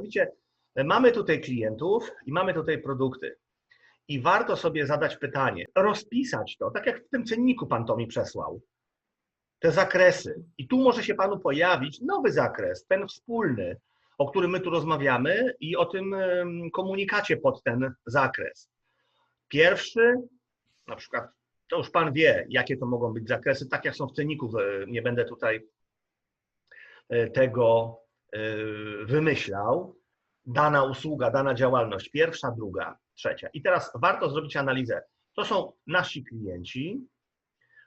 Mianowicie e, mamy tutaj klientów i mamy tutaj produkty. I warto sobie zadać pytanie, rozpisać to, tak jak w tym cenniku Pan to mi przesłał, te zakresy. I tu może się Panu pojawić nowy zakres, ten wspólny, o którym my tu rozmawiamy i o tym komunikacie pod ten zakres. Pierwszy, na przykład, to już Pan wie, jakie to mogą być zakresy, tak jak są w cenniku, nie będę tutaj e, tego wymyślał. Dana usługa, dana działalność, pierwsza, druga, trzecia. I teraz warto zrobić analizę. To są nasi klienci,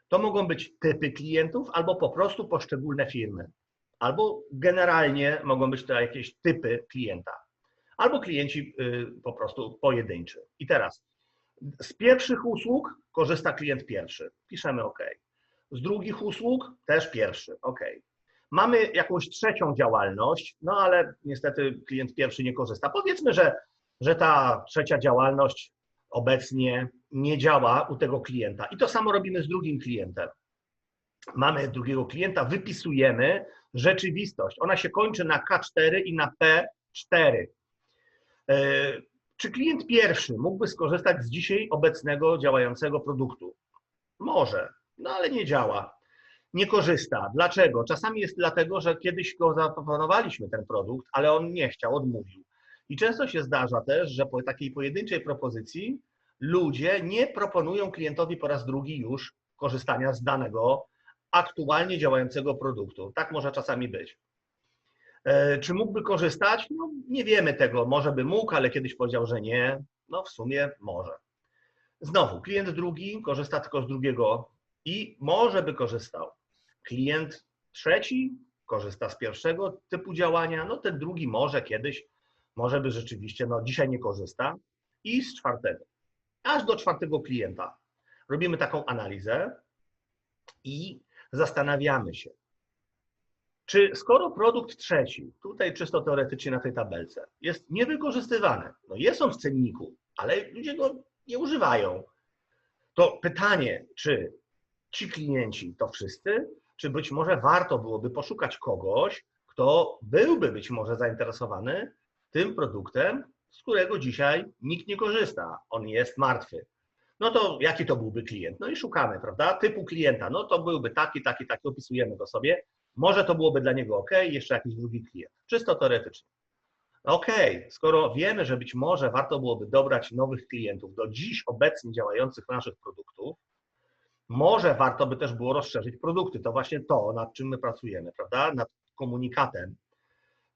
to mogą być typy klientów albo po prostu poszczególne firmy. Albo generalnie mogą być to jakieś typy klienta. Albo klienci y, po prostu pojedynczy. I teraz z pierwszych usług korzysta klient pierwszy. Piszemy OK. Z drugich usług też pierwszy. OK. Mamy jakąś trzecią działalność, no ale niestety klient pierwszy nie korzysta. Powiedzmy, że, że ta trzecia działalność obecnie nie działa u tego klienta. I to samo robimy z drugim klientem. Mamy drugiego klienta, wypisujemy rzeczywistość. Ona się kończy na K4 i na P4. E, czy klient pierwszy mógłby skorzystać z dzisiaj obecnego działającego produktu? Może, no ale nie działa. Nie korzysta. Dlaczego? Czasami jest dlatego, że kiedyś go zaproponowaliśmy ten produkt, ale on nie chciał, odmówił. I często się zdarza też, że po takiej pojedynczej propozycji ludzie nie proponują klientowi po raz drugi już korzystania z danego aktualnie działającego produktu. Tak może czasami być. E, czy mógłby korzystać? No, nie wiemy tego. Może by mógł, ale kiedyś powiedział, że nie. No, w sumie może. Znowu, klient drugi korzysta tylko z drugiego i może by korzystał. Klient trzeci korzysta z pierwszego typu działania, no ten drugi może kiedyś, może by rzeczywiście, no dzisiaj nie korzysta i z czwartego. Aż do czwartego klienta. Robimy taką analizę i zastanawiamy się, czy skoro produkt trzeci, tutaj czysto teoretycznie na tej tabelce, jest niewykorzystywany, no jest on w cenniku, ale ludzie go nie używają, to pytanie, czy ci klienci to wszyscy, czy być może warto byłoby poszukać kogoś, kto byłby być może zainteresowany tym produktem, z którego dzisiaj nikt nie korzysta. On jest martwy. No to jaki to byłby klient? No i szukamy, prawda? Typu klienta. No to byłby taki, taki, taki, opisujemy go sobie. Może to byłoby dla niego ok, jeszcze jakiś drugi klient. Czysto teoretycznie. Ok, skoro wiemy, że być może warto byłoby dobrać nowych klientów do dziś obecnie działających naszych produktów, może warto by też było rozszerzyć produkty. To właśnie to, nad czym my pracujemy, prawda? Nad komunikatem.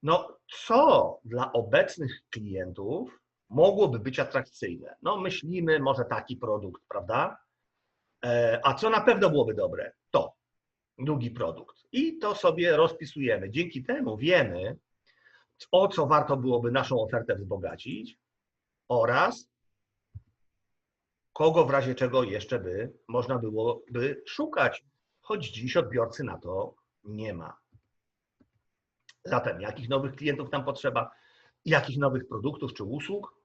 No, co dla obecnych klientów mogłoby być atrakcyjne? No, myślimy, może taki produkt, prawda? E, a co na pewno byłoby dobre? To drugi produkt. I to sobie rozpisujemy. Dzięki temu wiemy, o co warto byłoby naszą ofertę wzbogacić oraz kogo w razie czego jeszcze by można byłoby szukać, choć dziś odbiorcy na to nie ma. Zatem jakich nowych klientów nam potrzeba, jakich nowych produktów czy usług,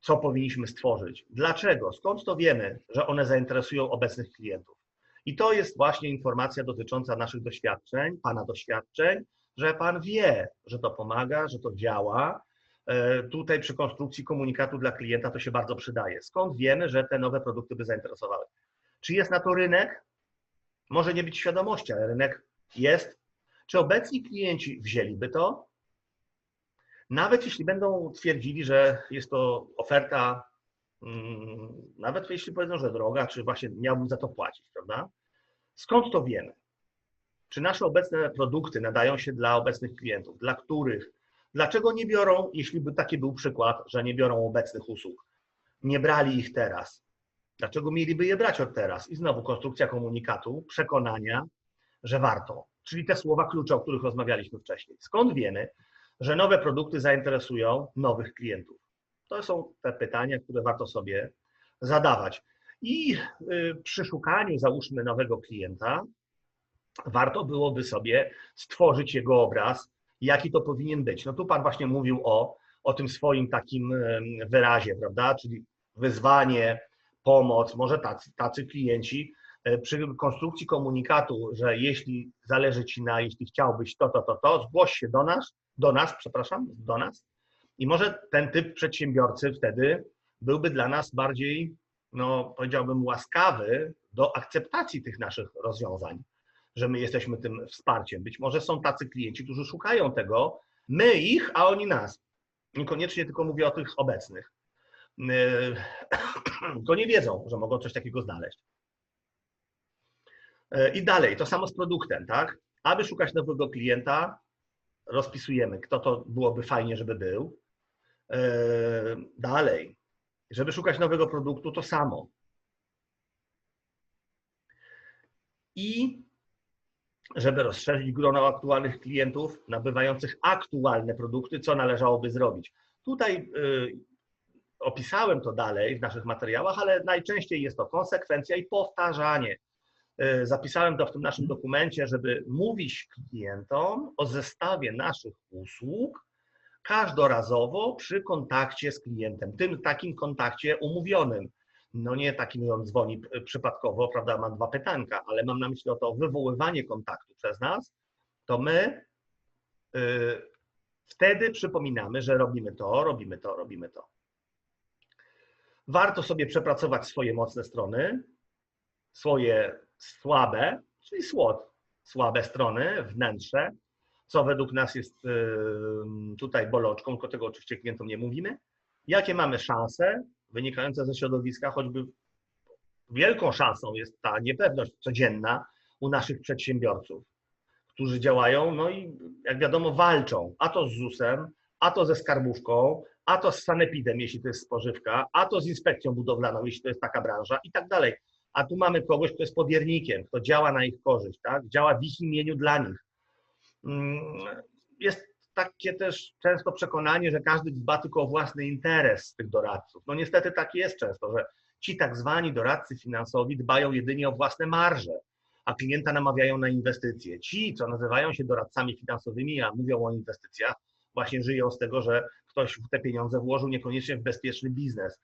co powinniśmy stworzyć, dlaczego, skąd to wiemy, że one zainteresują obecnych klientów. I to jest właśnie informacja dotycząca naszych doświadczeń, Pana doświadczeń, że Pan wie, że to pomaga, że to działa. E, tutaj przy konstrukcji komunikatu dla klienta to się bardzo przydaje. Skąd wiemy, że te nowe produkty by zainteresowały? Czy jest na to rynek? Może nie być świadomości, ale rynek jest. Czy obecni klienci wzięliby to? Nawet jeśli będą twierdzili, że jest to oferta, mm, nawet jeśli powiedzą, że droga, czy właśnie miałbym za to płacić, prawda? Skąd to wiemy? Czy nasze obecne produkty nadają się dla obecnych klientów, dla których? Dlaczego nie biorą, jeśli by taki był przykład, że nie biorą obecnych usług? Nie brali ich teraz. Dlaczego mieliby je brać od teraz? I znowu konstrukcja komunikatu, przekonania, że warto. Czyli te słowa klucze, o których rozmawialiśmy wcześniej. Skąd wiemy, że nowe produkty zainteresują nowych klientów? To są te pytania, które warto sobie zadawać. I y, przy szukaniu, załóżmy, nowego klienta, warto byłoby sobie stworzyć jego obraz, jaki to powinien być. No tu Pan właśnie mówił o, o tym swoim takim wyrazie, prawda? Czyli wyzwanie, pomoc, może tacy, tacy klienci e, przy konstrukcji komunikatu, że jeśli zależy Ci na, jeśli chciałbyś to, to, to, to, zgłoś się do nas do nas, przepraszam, do nas. I może ten typ przedsiębiorcy wtedy byłby dla nas bardziej, no powiedziałbym, łaskawy do akceptacji tych naszych rozwiązań, że my jesteśmy tym wsparciem. Być może są tacy klienci, którzy szukają tego, my ich, a oni nas. Niekoniecznie tylko mówię o tych obecnych. To nie wiedzą, że mogą coś takiego znaleźć. I dalej, to samo z produktem, tak? Aby szukać nowego klienta, rozpisujemy, kto to byłoby fajnie, żeby był. Dalej, żeby szukać nowego produktu, to samo. I żeby rozszerzyć grono aktualnych klientów nabywających aktualne produkty, co należałoby zrobić. Tutaj y, opisałem to dalej w naszych materiałach, ale najczęściej jest to konsekwencja i powtarzanie. Y, zapisałem to w tym naszym dokumencie, żeby mówić klientom o zestawie naszych usług każdorazowo przy kontakcie z klientem, tym takim kontakcie umówionym. No nie takim, że on dzwoni przypadkowo, prawda, ma dwa pytanka, ale mam na myśli o to wywoływanie kontaktu przez nas, to my y, wtedy przypominamy, że robimy to, robimy to, robimy to. Warto sobie przepracować swoje mocne strony, swoje słabe, czyli słod, słabe strony, wnętrze, co według nas jest y, tutaj bolączką, tylko tego oczywiście klientom nie mówimy. Jakie mamy szanse wynikające ze środowiska, choćby wielką szansą jest ta niepewność codzienna u naszych przedsiębiorców, którzy działają, no i jak wiadomo, walczą, a to z ZUS-em, a to ze skarbówką, a to z sanepidem, jeśli to jest spożywka, a to z inspekcją budowlaną, jeśli to jest taka branża i tak dalej. A tu mamy kogoś, kto jest powiernikiem, kto działa na ich korzyść, tak? działa w ich imieniu dla nich. Mm, jest takie też często przekonanie, że każdy dba tylko o własny interes tych doradców. No niestety tak jest często, że ci tak zwani doradcy finansowi dbają jedynie o własne marże, a klienta namawiają na inwestycje. Ci, co nazywają się doradcami finansowymi, a mówią o inwestycjach, właśnie żyją z tego, że ktoś te pieniądze włożył niekoniecznie w bezpieczny biznes.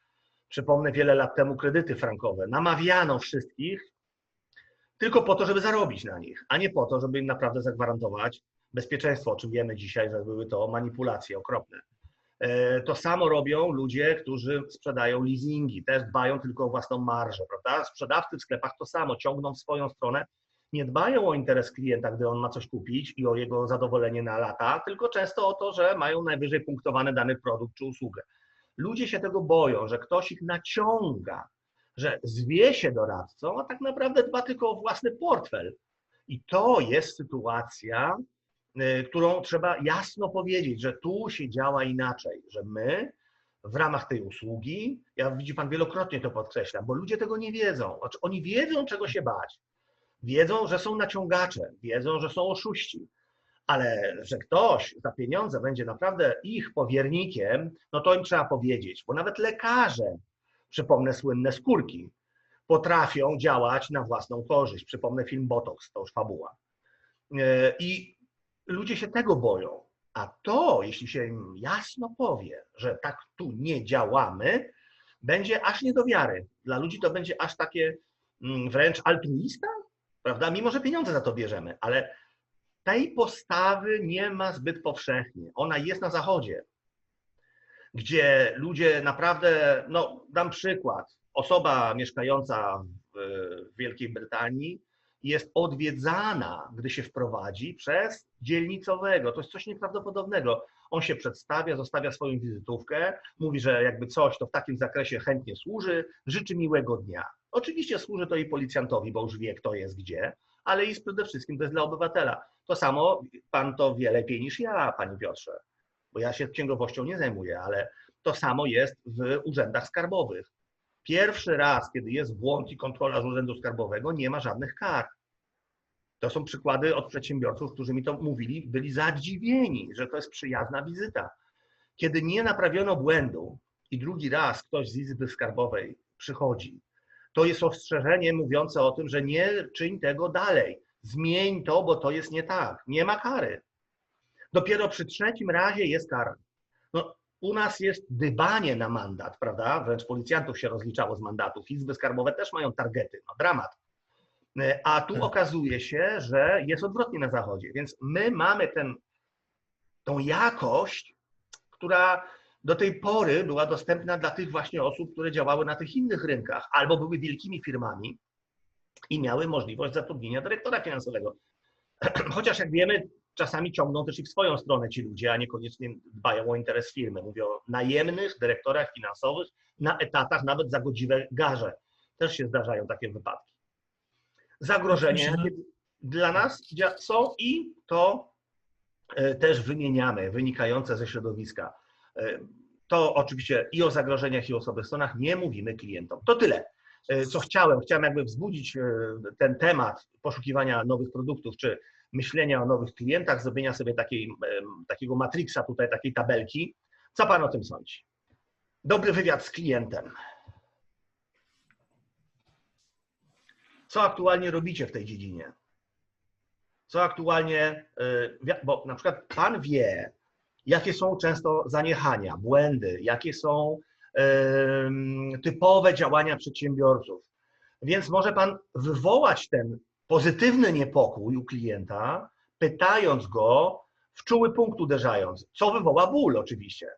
Przypomnę wiele lat temu kredyty frankowe. Namawiano wszystkich tylko po to, żeby zarobić na nich, a nie po to, żeby im naprawdę zagwarantować bezpieczeństwo, o czym wiemy dzisiaj, że były to manipulacje okropne. E, to samo robią ludzie, którzy sprzedają leasingi, też dbają tylko o własną marżę, prawda? Sprzedawcy w sklepach to samo, ciągną w swoją stronę, nie dbają o interes klienta, gdy on ma coś kupić i o jego zadowolenie na lata, tylko często o to, że mają najwyżej punktowany dany produkt czy usługę. Ludzie się tego boją, że ktoś ich naciąga, że zwie się doradcą, a tak naprawdę dba tylko o własny portfel. I to jest sytuacja, którą trzeba jasno powiedzieć, że tu się działa inaczej, że my w ramach tej usługi, ja widzi Pan wielokrotnie to podkreślam, bo ludzie tego nie wiedzą. Znaczy, oni wiedzą, czego się bać. Wiedzą, że są naciągacze, wiedzą, że są oszuści, ale że ktoś za pieniądze będzie naprawdę ich powiernikiem, no to im trzeba powiedzieć, bo nawet lekarze, przypomnę słynne skórki, potrafią działać na własną korzyść. Przypomnę film Botox, to już fabuła. Y, I ludzie się tego boją. A to, jeśli się im jasno powie, że tak tu nie działamy, będzie aż nie do wiary. Dla ludzi to będzie aż takie mm, wręcz altruista, prawda? Mimo, że pieniądze za to bierzemy, ale tej postawy nie ma zbyt powszechnie. Ona jest na zachodzie, gdzie ludzie naprawdę, no dam przykład, osoba mieszkająca w Wielkiej Brytanii jest odwiedzana, gdy się wprowadzi, przez dzielnicowego. To jest coś nieprawdopodobnego. On się przedstawia, zostawia swoją wizytówkę, mówi, że jakby coś, to w takim zakresie chętnie służy, życzy miłego dnia. Oczywiście służy to i policjantowi, bo już wie, kto jest gdzie, ale i przede wszystkim to jest dla obywatela. To samo pan to wie lepiej niż ja, panie Piotrze, bo ja się księgowością nie zajmuję, ale to samo jest w urzędach skarbowych. Pierwszy raz, kiedy jest błąd i kontrola z Urzędu Skarbowego, nie ma żadnych kar. To są przykłady od przedsiębiorców, którzy mi to mówili, byli zadziwieni, że to jest przyjazna wizyta. Kiedy nie naprawiono błędu i drugi raz ktoś z Izby Skarbowej przychodzi, to jest ostrzeżenie mówiące o tym, że nie czyń tego dalej. Zmień to, bo to jest nie tak. Nie ma kary. Dopiero przy trzecim razie jest kara. No, u nas jest dybanie na mandat, prawda? Wręcz policjantów się rozliczało z mandatów. Izby skarbowe też mają targety. No, dramat. E, a tu tak. okazuje się, że jest odwrotnie na zachodzie. Więc my mamy ten tą jakość, która do tej pory była dostępna dla tych właśnie osób, które działały na tych innych rynkach albo były wielkimi firmami i miały możliwość zatrudnienia dyrektora finansowego. Chociaż jak wiemy, czasami ciągną też i w swoją stronę ci ludzie, a niekoniecznie dbają o interes firmy. Mówię o najemnych dyrektorach finansowych na etatach, nawet za godziwe garze. Też się zdarzają takie wypadki. Jakie dla nas są i to e, też wymieniamy, wynikające ze środowiska. E, To oczywiście i o zagrożeniach, i o słabych stronach nie mówimy klientom. To tyle, e, co chciałem. Chciałem jakby wzbudzić ten temat poszukiwania nowych produktów, czy myślenia o nowych klientach, zrobienia sobie takiej, takiego matrixa tutaj, takiej tabelki. Co Pan o tym sądzi? Dobry wywiad z klientem. Co aktualnie robicie w tej dziedzinie? Co aktualnie, wi- bo na przykład Pan wie, jakie są często zaniechania, błędy, jakie są typowe działania przedsiębiorców. Więc może Pan wywołać ten pozytywny niepokój u klienta, pytając go, w czuły punkt uderzając, co wywoła ból oczywiście.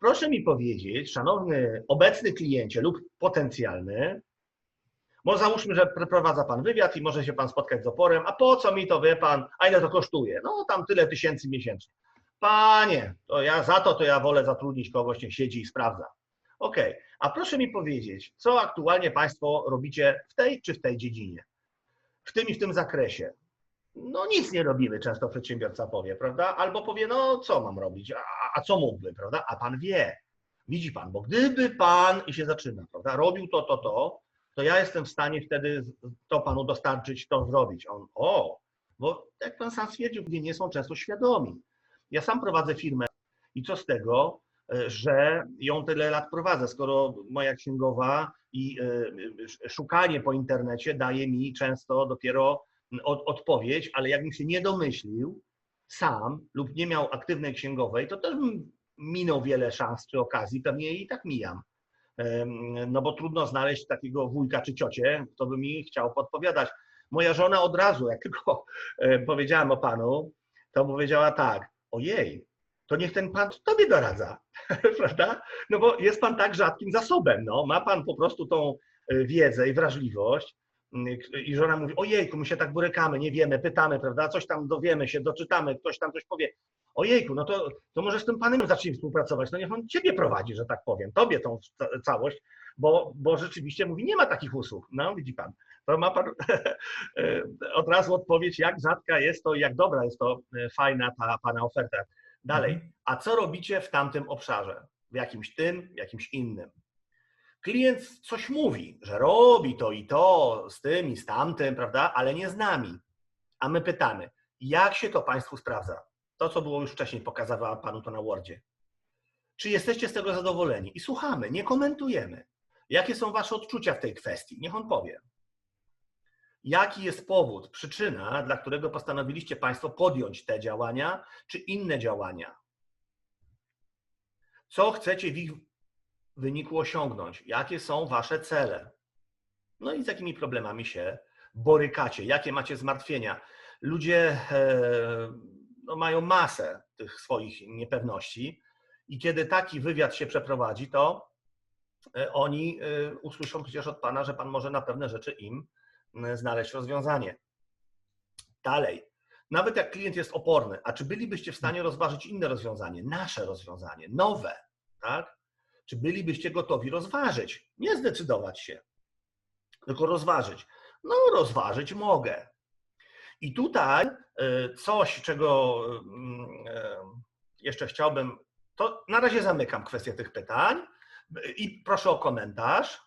Proszę mi powiedzieć, szanowny obecny kliencie lub potencjalny, bo załóżmy, że przeprowadza Pan wywiad i może się Pan spotkać z oporem, a po co mi to, wie Pan, a ile to kosztuje? No tam tyle tysięcy miesięcznie. Panie, to ja za to, to ja wolę zatrudnić kogoś, niech siedzi i sprawdza. Okej, a proszę mi powiedzieć, co aktualnie Państwo robicie w tej czy w tej dziedzinie? W tym i w tym zakresie. No nic nie robimy, często przedsiębiorca powie, prawda? Albo powie, no co mam robić, a, a co mógłby, prawda? A Pan wie, widzi Pan, bo gdyby Pan, i się zaczyna, prawda, robił to, to, to, to ja jestem w stanie wtedy to Panu dostarczyć, to zrobić. On, o, bo jak Pan sam stwierdził, nie są często świadomi. Ja sam prowadzę firmę i co z tego, e, że ją tyle lat prowadzę, skoro moja księgowa i e, szukanie po internecie daje mi często dopiero od, odpowiedź, ale jakbym się nie domyślił sam lub nie miał aktywnej księgowej, to też minął wiele szans czy okazji, pewnie i tak mijam. No bo trudno znaleźć takiego wujka czy ciocię, kto by mi chciał podpowiadać. Moja żona od razu, jak tylko e, powiedziałem o panu, to powiedziała tak, ojej, to niech ten pan tobie doradza, prawda? No bo jest pan tak rzadkim zasobem, no. Ma pan po prostu tą e, wiedzę i wrażliwość mm, i żona mówi, ojejku, my się tak borykamy, nie wiemy, pytamy, prawda, coś tam dowiemy się, doczytamy, ktoś tam coś powie. Ojejku, no to, to może z tym panem zacznij współpracować, no niech on ciebie prowadzi, że tak powiem, tobie tą ca- całość, bo, bo rzeczywiście mówi, nie ma takich usług. No, widzi pan, to ma pan od razu odpowiedź, jak rzadka jest to i jak dobra jest to e, fajna ta pana oferta. Dalej, a co robicie w tamtym obszarze? W jakimś tym, w jakimś innym? Klient coś mówi, że robi to i to z tym i z tamtym, prawda, ale nie z nami. A my pytamy, jak się to Państwu sprawdza? To, co było już wcześniej, pokazywała Panu to na Wordzie. Czy jesteście z tego zadowoleni? I słuchamy, nie komentujemy. Jakie są Wasze odczucia w tej kwestii? Niech on powie. Jaki jest powód, przyczyna, dla którego postanowiliście Państwo podjąć te działania, czy inne działania? Co chcecie w ich wyniku osiągnąć? Jakie są Wasze cele? No i z jakimi problemami się borykacie? Jakie macie zmartwienia? Ludzie e, no, mają masę tych swoich niepewności i kiedy taki wywiad się przeprowadzi, to e, oni e, usłyszą przecież od Pana, że Pan może na pewne rzeczy im znaleźć rozwiązanie. Dalej. Nawet jak klient jest oporny, a czy bylibyście w stanie rozważyć inne rozwiązanie, nasze rozwiązanie, nowe, tak? Czy bylibyście gotowi rozważyć? Nie zdecydować się, tylko rozważyć. No, rozważyć mogę. I tutaj e, coś, czego mm, e, jeszcze chciałbym, to na razie zamykam kwestię tych pytań i proszę o komentarz.